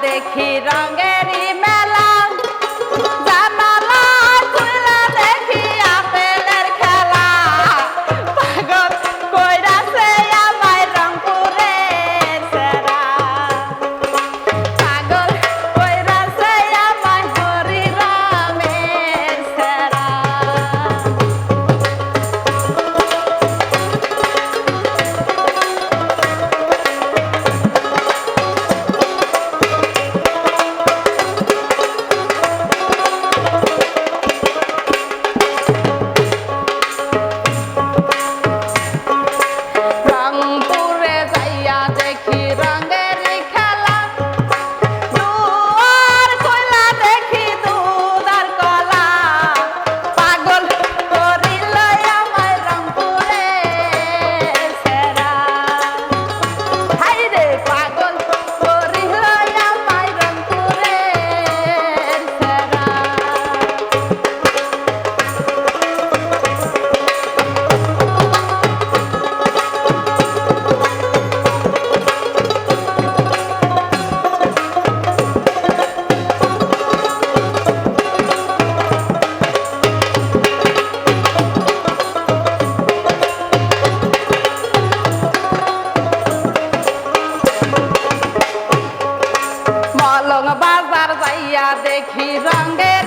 দেখি রঙেরই দেখি যাইয়া দেখি রঙের